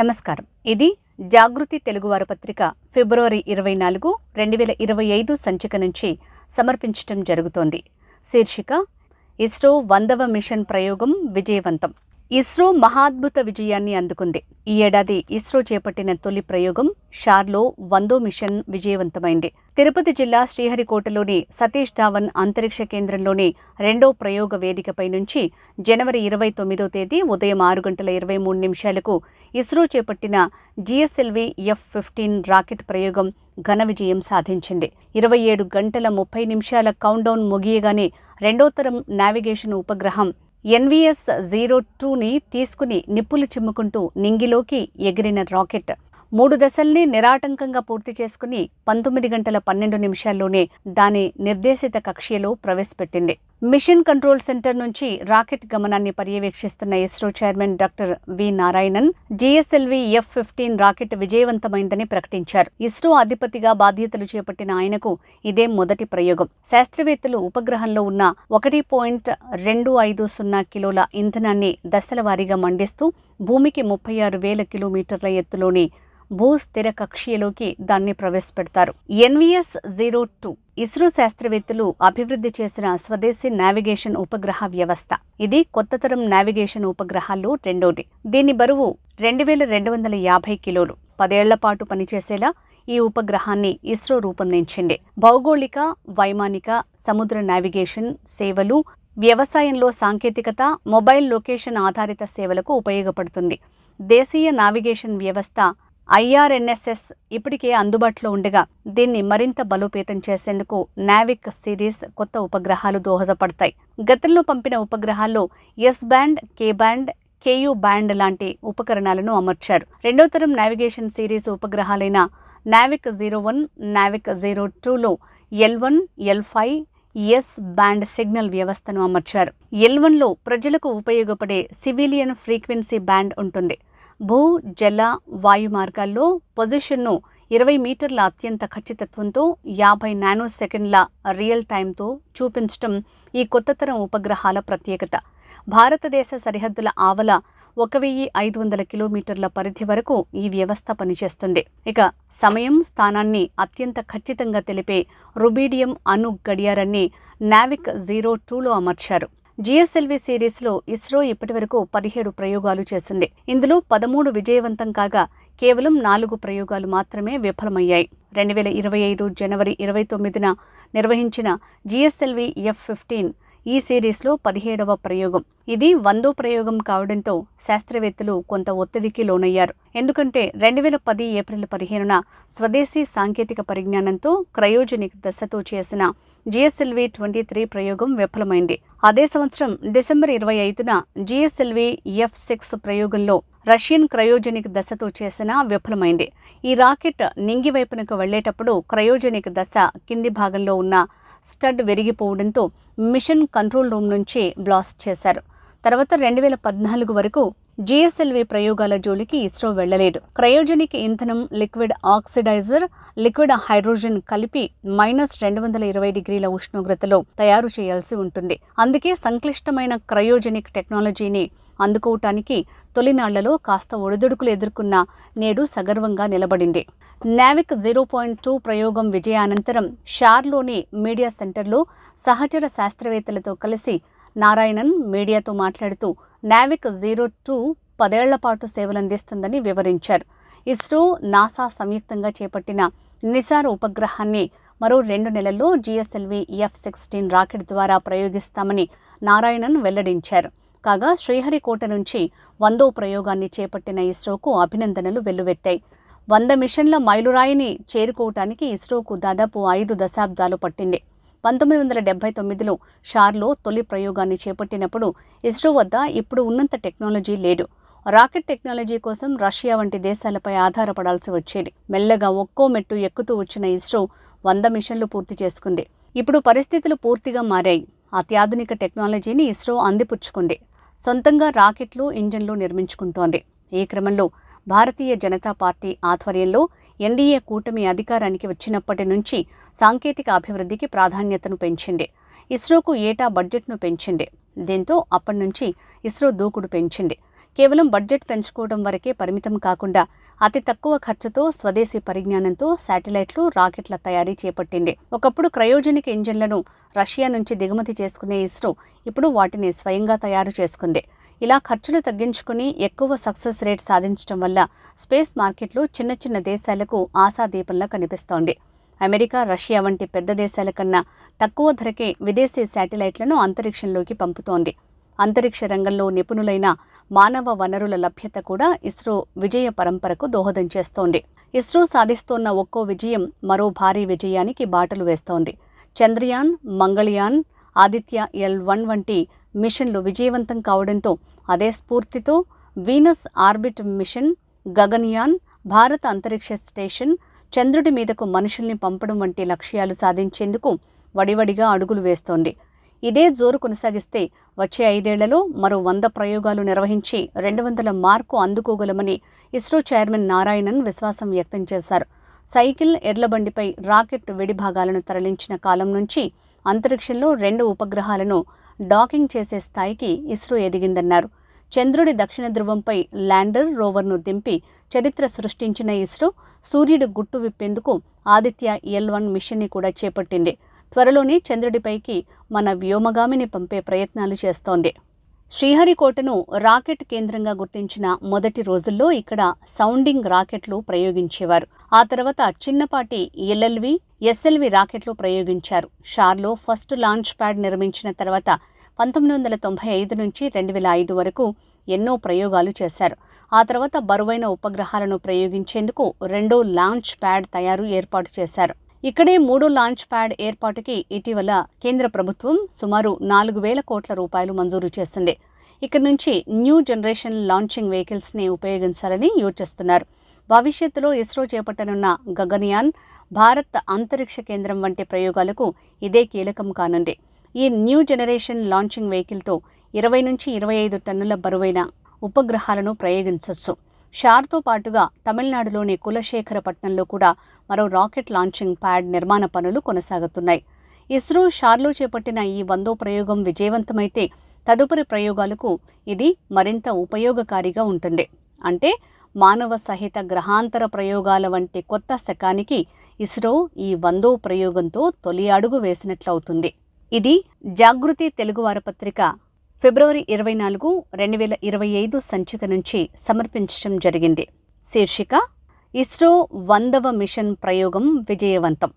నమస్కారం. ఇది జాగృతి తెలుగువార పత్రిక ఫిబ్రవరి ఇరవై నాలుగు రెండు వేల ఇరవై ఐదు సంచిక నుంచి సమర్పించటం జరుగుతోంది. శీర్షిక ఇస్రో వందవ మిషన్ ప్రయోగం విజయవంతం. ఇస్రో మహాద్భుత విజయాన్ని అందుకుంది. ఈ ఏడాది ఇస్రో చేపట్టిన తొలి ప్రయోగం షార్లో వందో మిషన్ విజయవంతమైంది. తిరుపతి జిల్లా శ్రీహరికోటలోని సతీష్ ధావన్ అంతరిక్ష కేంద్రంలోని రెండో ప్రయోగ వేదికపై నుంచి జనవరి ఇరవై తొమ్మిదో తేదీ ఉదయం ఆరు గంటల ఇరవై మూడు నిమిషాలకు ఇస్రో చేపట్టిన జిఎస్ఎల్వి ఎఫ్ ఫిఫ్టీన్ రాకెట్ ప్రయోగం ఘన విజయం సాధించింది. ఇరవై ఏడు గంటల ముప్పై నిమిషాల కౌంట్డౌన్ ముగియగానే రెండో తరం నావిగేషన్ ఉపగ్రహం ఎన్విఎస్ జీరో టూని తీసుకుని నిప్పులు చిమ్ముకుంటూ నింగిలోకి ఎగిరిన రాకెట్. మూడు దశల్ని నిరాటంకంగా పూర్తి చేసుకుని పంతొమ్మిది గంటల పన్నెండు నిమిషాల్లోనే దాని నిర్దేశిత కక్ష్యలో ప్రవేశపెట్టింది. మిషన్ కంట్రోల్ సెంటర్ నుంచి రాకెట్ గమనాన్ని పర్యవేక్షిస్తున్న ISRO chairman doctor V Narayanan GSLV F fifteen rocket విజయవంతమైందని ప్రకటించారు. ఇస్రో అధిపతిగా బాధ్యతలు చేపట్టిన ఆయనకు ఇదే మొదటి ప్రయోగం. శాస్త్రవేత్తలు ఉపగ్రహంలో ఉన్న ఒకటి పాయింట్ రెండు ఐదు సున్నా కిలోల ఇంధనాన్ని దశల వారీగా మండిస్తూ భూమికి ముప్పై ఆరు వేల కిలోమీటర్ల ఎత్తులోని భూ స్థిర కక్షీయలోకి దాన్ని ప్రవేశపెడతారు. ఎన్విఎస్ జీరో టూ ఇస్రో శాస్త్రవేత్తలు అభివృద్ధి చేసిన స్వదేశీ నావిగేషన్ ఉపగ్రహ వ్యవస్థ. ఇది కొత్త తరం నావిగేషన్ ఉపగ్రహాల్లో రెండోది. దీని బరువు రెండు వేల రెండు వందల యాభై కిలోలు. పదేళ్ళ పాటు పనిచేసేలా ఈ ఉపగ్రహాన్ని ఇస్రో రూపొందించింది. భౌగోళిక వైమానిక సముద్ర నావిగేషన్ సేవలు వ్యవసాయంలో సాంకేతికత మొబైల్ లొకేషన్ ఆధారిత సేవలకు ఉపయోగపడుతుంది. దేశీయ నావిగేషన్ వ్యవస్థ ఐఆర్ఎన్ఎస్ఎస్ ఇప్పటికే అందుబాటులో ఉండగా దీన్ని మరింత బలోపేతం చేసేందుకు నావిక్ సిరీస్ కొత్త ఉపగ్రహాలు దోహదపడతాయి. గతంలో పంపిన ఉపగ్రహాల్లో S band K band Ku band లాంటి ఉపకరణాలను అమర్చారు. రెండో తరం navigation series ఉపగ్రహాలైన NavIC zero one NavIC zero టూలో L one L five S band signal వ్యవస్థను అమర్చారు. ఎల్ వన్లో ప్రజలకు ఉపయోగపడే సివిలియన్ ఫ్రీక్వెన్సీ బ్యాండ్ ఉంటుంది. భూ జల వాయు మార్గాల్లో పొజిషన్ను ఇరవై మీటర్ల అత్యంత ఖచ్చితత్వంతో యాభై నానో సెకండ్ల రియల్ టైంతో చూపించటం ఈ కొత్త తరం ఉపగ్రహాల ప్రత్యేకత. భారతదేశ సరిహద్దుల ఆవల ఒక వెయ్యి ఐదు వందల కిలోమీటర్ల పరిధి వరకు ఈ వ్యవస్థ పనిచేస్తుంది. ఇక సమయం స్థానాన్ని అత్యంత ఖచ్చితంగా తెలిపే రుబీడియం అణు గడియారాన్ని నావిక్ జీరో టూలో అమర్చారు. జిఎస్ఎల్వి సిరీస్లో ఇస్రో ఇప్పటివరకు పదిహేడు ప్రయోగాలు చేసింది. ఇందులో పదమూడు విజయవంతం కాగా కేవలం నాలుగు ప్రయోగాలు మాత్రమే విఫలమయ్యాయి. రెండు వేల ఇరవై ఐదు జనవరి ఇరవై తొమ్మిదిన నిర్వహించిన జిఎస్ఎల్వి ఎఫ్ ఫిఫ్టీన్ ఈ సిరీస్లో పదిహేడవ ప్రయోగం. ఇది వందో ప్రయోగం కావడంతో శాస్త్రవేత్తలు కొంత ఒత్తిడికి లోనయ్యారు. ఎందుకంటే రెండు వేల పది ఏప్రిల్ పదిహేనున స్వదేశీ సాంకేతిక పరిజ్ఞానంతో క్రయోజనిక్ దశతో చేసిన జిఎస్ఎల్వి ట్వంటీ త్రీ ప్రయోగం విఫలమైంది. అదే సంవత్సరం డిసెంబర్ ఇరవై ఐదున జిఎస్ఎల్వి ఎఫ్ సిక్స్ ప్రయోగంలో రష్యన్ క్రయోజనిక్ దశతో చేసిన విఫలమైంది. ఈ రాకెట్ నింగి వైపునకు వెళ్ళేటప్పుడు క్రయోజనిక్ దశ కింది భాగంలో ఉన్న స్టడ్ విరిగిపోవడంతో మిషన్ కంట్రోల్ రూమ్ నుంచి బ్లాస్ట్ చేశారు. తర్వాత రెండు వేల పద్నాలుగు వరకు జిఎస్ఎల్వి ప్రయోగాల జోలికి ఇస్రో వెళ్ళలేదు క్రయోజనిక్ ఇంధనం లిక్విడ్ ఆక్సిడైజర్ లిక్విడ్ హైడ్రోజన్ కలిపి మైనస్ రెండు వందల ఇరవై డిగ్రీల ఉష్ణోగ్రతలో తయారు చేయాల్సి ఉంటుంది. అందుకే సంక్లిష్టమైన క్రయోజెనిక్ టెక్నాలజీని అందుకోవటానికి తొలినాళ్ళలో కాస్త ఒడిదుడుకులు ఎదుర్కొన్న నేడు సగర్వంగా నిలబడింది. నావిక్ జీరో పాయింట్ టూ ప్రయోగం విజయానంతరం షార్లోని మీడియా సెంటర్లో సహచర శాస్త్రవేత్తలతో కలిసి నారాయణన్ మీడియాతో మాట్లాడుతూ నావిక్ జీరో టూ పదేళ్ళ పాటు సేవలందిస్తుందని వివరించారు. ఇస్రో నాసా సంయుక్తంగా చేపట్టిన నిసార్ ఉపగ్రహాన్ని మరో రెండు నెలల్లో జిఎస్ఎల్వి ఎఫ్ సిక్స్టీన్ రాకెట్ ద్వారా ప్రయోగిస్తామని నారాయణన్ వెల్లడించారు. కాగా శ్రీహరికోట నుంచి వందో ప్రయోగాన్ని చేపట్టిన ఇస్రోకు అభినందనలు వెల్లువెత్తాయి వంద మిషన్ల మైలురాయిని చేరుకోవటానికి ఇస్రోకు దాదాపు ఐదు దశాబ్దాలు పట్టింది. పంతొమ్మిది వందల డెబ్బై తొమ్మిదిలో షార్లో తొలి ప్రయోగాన్ని చేపట్టినప్పుడు ఇస్రో వద్ద ఇప్పుడు ఉన్నంత టెక్నాలజీ లేదు. రాకెట్ టెక్నాలజీ కోసం రష్యా వంటి దేశాలపై ఆధారపడాల్సి వచ్చేది. మెల్లగా ఒక్కో మెట్టు ఎక్కుతూ వచ్చిన ఇస్రో వంద మిషన్లు పూర్తి చేసుకుంది. ఇప్పుడు పరిస్థితులు పూర్తిగా మారాయి. అత్యాధునిక టెక్నాలజీని ఇస్రో అందిపుచ్చుకుంది. సొంతంగా రాకెట్లు ఇంజన్లు నిర్మించుకుంటోంది. ఈ క్రమంలో భారతీయ జనతా పార్టీ ఆధ్వర్యంలో ఎన్డీఏ కూటమి అధికారానికి వచ్చినప్పటి నుంచి సాంకేతిక అభివృద్ధికి ప్రాధాన్యతను పెంచింది. ఇస్రోకు ఏటా బడ్జెట్ను పెంచింది. దీంతో అప్పటి నుంచి ఇస్రో దూకుడు పెంచింది. కేవలం బడ్జెట్ పెంచుకోవడం వరకే పరిమితం కాకుండా అతి తక్కువ ఖర్చుతో స్వదేశీ పరిజ్ఞానంతో శాటిలైట్లు రాకెట్ల తయారీ చేపట్టింది. ఒకప్పుడు క్రయోజనిక్ ఇంజిన్లను రష్యా నుంచి దిగుమతి చేసుకునే ఇస్రో ఇప్పుడు వాటిని స్వయంగా తయారు చేసుకుంది. ఇలా ఖర్చులు తగ్గించుకుని ఎక్కువ సక్సెస్ రేట్ సాధించడం వల్ల స్పేస్ మార్కెట్లు చిన్న చిన్న దేశాలకు ఆశాదీపంలా కనిపిస్తోంది. అమెరికా రష్యా వంటి పెద్ద దేశాల కన్నా తక్కువ ధరకే విదేశీ శాటిలైట్లను అంతరిక్షంలోకి పంపుతోంది. అంతరిక్ష రంగంలో నిపుణులైన మానవ వనరుల లభ్యత కూడా ఇస్రో విజయ పరంపరకు దోహదం చేస్తోంది. ఇస్రో సాధిస్తోన్న ఒక్కో విజయం మరో భారీ విజయానికి బాటలు వేస్తోంది. చంద్రయాన్ మంగళయాన్ ఆదిత్య ఎల్ వన్ వంటి మిషన్లు విజయవంతం కావడంతో అదే స్ఫూర్తితో వీనస్ ఆర్బిట్ మిషన్ గగన్యాన్ భారత అంతరిక్ష స్టేషన్ చంద్రుడి మీదకు మనుషుల్ని పంపడం వంటి లక్ష్యాలు సాధించేందుకు వడివడిగా అడుగులు వేస్తోంది. ఇదే జోరు కొనసాగిస్తే వచ్చే ఐదేళ్ళలో మరో వంద ప్రయోగాలు నిర్వహించి రెండు వందల మార్కు అందుకోగలమని ఇస్రో చైర్మన్ నారాయణన్ విశ్వాసం వ్యక్తం చేశారు. సైకిల్ ఎడ్లబండిపై రాకెట్ వెడిభాగాలను తరలించిన కాలం నుంచి అంతరిక్షంలో రెండు ఉపగ్రహాలను డాకింగ్ చేసే స్థాయికి ఇస్రో ఎదిగిందన్నారు. చంద్రుడి దక్షిణ ధ్రువంపై ల్యాండర్ రోవర్ను దింపి చరిత్ర సృష్టించిన ఇస్రో సూర్యుడు గుట్టు విప్పేందుకు ఆదిత్య ఎల్ వన్ మిషన్ని కూడా చేపట్టింది. త్వరలోనే చంద్రుడిపైకి మన వ్యోమగామిని పంపే ప్రయత్నాలు చేస్తోంది. శ్రీహరికోటను రాకెట్ కేంద్రంగా గుర్తించిన మొదటి రోజుల్లో ఇక్కడ సౌండింగ్ రాకెట్లు ప్రయోగించేవారు. ఆ తర్వాత చిన్నపాటి ఎల్ఎల్వి ఎస్ఎల్వి రాకెట్లు ప్రయోగించారు. షార్లో ఫస్ట్ లాంచ్ ప్యాడ్ నిర్మించిన తర్వాత పంతొమ్మిది వందల తొంభై ఐదు నుంచి రెండు వేల ఐదు వరకు ఎన్నో ప్రయోగాలు చేశారు. ఆ తర్వాత బరువైన ఉపగ్రహాలను ప్రయోగించేందుకు రెండో లాంచ్ ప్యాడ్ తయారు ఏర్పాటు చేశారు. ఇక్కడే మూడో లాంచ్ ప్యాడ్ ఏర్పాటుకి ఇటీవల కేంద్ర ప్రభుత్వం సుమారు నాలుగు వేల కోట్ల రూపాయలు మంజూరు చేసింది. ఇక్కడ నుంచి న్యూ జనరేషన్ లాంచింగ్ వెహికల్స్ని ఉపయోగించాలని యోచిస్తున్నారు. భవిష్యత్తులో ఇస్రో చేపట్టనున్న గగనయాన్ భారత్ అంతరిక్ష కేంద్రం వంటి ప్రయోగాలకు ఇదే కీలకం కానుంది. ఈ న్యూ జనరేషన్ లాంచింగ్ వెహికల్తో ఇరవై నుంచి ఇరవై ఐదు టన్నుల బరువైన ఉపగ్రహాలను ప్రయోగించవచ్చు షార్తో పాటుగా తమిళనాడులోని కులశేఖరపట్నంలో కూడా మరో రాకెట్ లాంచింగ్ ప్యాడ్ నిర్మాణ పనులు కొనసాగుతున్నాయి. ఇస్రో షార్లో చేపట్టిన ఈ వందో ప్రయోగం విజయవంతమైతే తదుపరి ప్రయోగాలకు ఇది మరింత ఉపయోగకారిగా ఉంటుంది. అంటే మానవ సహిత గ్రహాంతర ప్రయోగాల వంటి కొత్త శకానికి ఇస్రో ఈ వందో ప్రయోగంతో తొలి అడుగు వేసినట్లవుతుంది. ఇది జాగృతి తెలుగువార పత్రిక ఫిబ్రవరి ఇరవై నాలుగు రెండు వేల ఇరవై ఐదు సంచిక నుంచి సమర్పించడం జరిగింది. శీర్షిక ఇస్రో వందవ మిషన్ ప్రయోగం విజయవంతం.